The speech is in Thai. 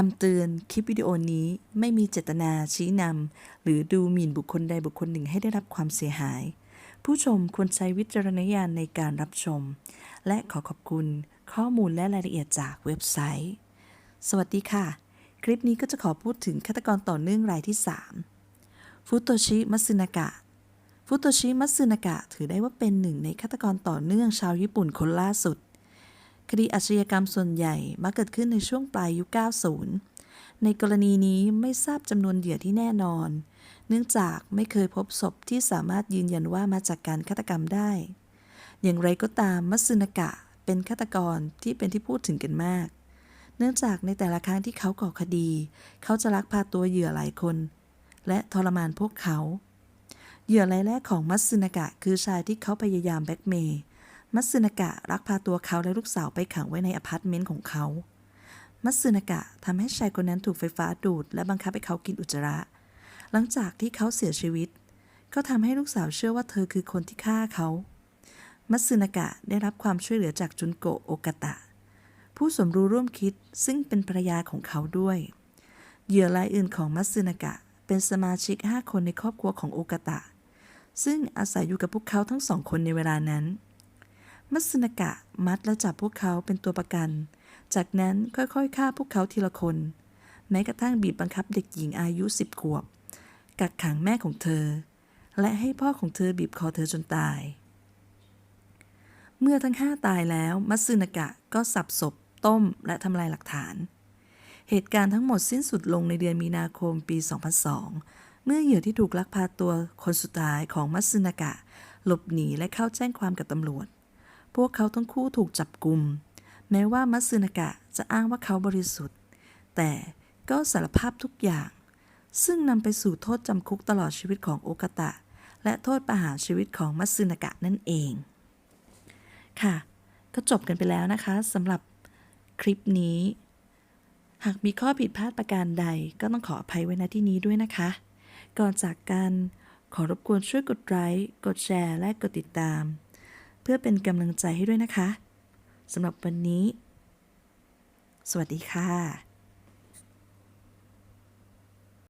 คำเตือนคลิปวิดีโอนี้ไม่มีเจตนาชี้นำหรือดูหมิ่นบุคคลใดบุคคลหนึ่งให้ได้รับความเสียหาย ผู้ชมควรใช้วิจารณญาณในการรับชม และขอขอบคุณข้อมูลและรายละเอียดจากเว็บไซต์ สวัสดีค่ะ คลิปนี้ก็จะขอพูดถึงฆาตกรต่อเนื่องรายที่ 3 ฟุโตชิมัตสึนากะ ฟุโตชิมัตสึนากะถือได้ว่าเป็นหนึ่งในฆาตกรต่อเนื่องชาวญี่ปุ่นคนล่าสุด คดีอาชญากรรมส่วนใหญ่มักเกิดขึ้นในช่วงปลายยุค 90 ในกรณีนี้ไม่ทราบจำนวนเหยื่อที่แน่นอน เนื่องจากไม่เคยพบศพที่สามารถยืนยันว่ามาจากการฆาตกรรมได้ อย่างไรก็ตามมัตสึนากะเป็นฆาตกรที่เป็นที่พูดถึงกันมาก เนื่องจากในแต่ละครั้งที่เขาก่อคดี เขาจะลักพาตัวเหยื่อหลายคน และทรมานพวกเขา เหยื่อรายแรกของมัตสึนากะคือชายที่เขาพยายามแบ็กเมย์ มัตสึนากะรักพาตัวเขาและลูกสาวไปขังไว้ในอพาร์ตเมนต์ของเขา มัตสึนากะทำให้ชายคนนั้นถูกไฟฟ้าดูด และบังคับให้เขากินอุจจาระ หลังจากที่เขาเสียชีวิต ก็ทำให้ลูกสาวเชื่อว่าเธอคือคนที่ฆ่าเขา มัตสึนากะได้รับความช่วยเหลือจากจุนโกะโอกาตะ ผู้สมรู้ร่วมคิดซึ่งเป็นภรรยาของเขาด้วย เหยื่อรายอื่นของมัตสึนากะเป็นสมาชิก 5 คนในครอบครัวของโอกาตะ ซึ่งอาศัยอยู่กับพวกเขาทั้งสองคนในเวลานั้น มัสนกะมัดและจับพวกเขาเป็นตัวประกัน จากนั้นค่อยๆฆ่าพวกเขาทีละคน แม้กระทั่งบีบบังคับเด็กหญิงอายุสิบขวบ กักขังแม่ของเธอ และให้พ่อของเธอบีบคอเธอจนตาย เมื่อทั้งห้าตายแล้ว มัสนกะก็สับศพ ต้ม และทำลายหลักฐาน เหตุการณ์ทั้งหมดสิ้นสุดลงในเดือนมีนาคมปี 2002 เมื่อเหยื่อที่ถูกลักพาตัวคนสุดท้ายของมัสนากะ หลบหนีและเข้าแจ้งความกับตำรวจ พวกเขาทั้งคู่ถูกจับกลุ่ม แม้ว่ามัตสึนากะจะอ้างว่าเขาบริสุทธิ์ แต่ก็สารภาพทุกอย่าง ซึ่งนำไปสู่โทษจำคุกตลอดชีวิตของโอกาตะ และโทษประหารชีวิตของมัตสึนากะนั่นเอง ค่ะ ก็จบกันไปแล้วนะคะสำหรับคลิปนี้ หากมีข้อผิดพลาดประการใดก็ต้องขออภัยไว้ณที่นี้ด้วยนะคะ ก่อนจากกันขอรบกวนช่วยกดไลค์กดแชร์ และกดติดตาม เพื่อเป็นกำลังใจให้ด้วยนะคะสำหรับวันนี้ สวัสดีค่ะ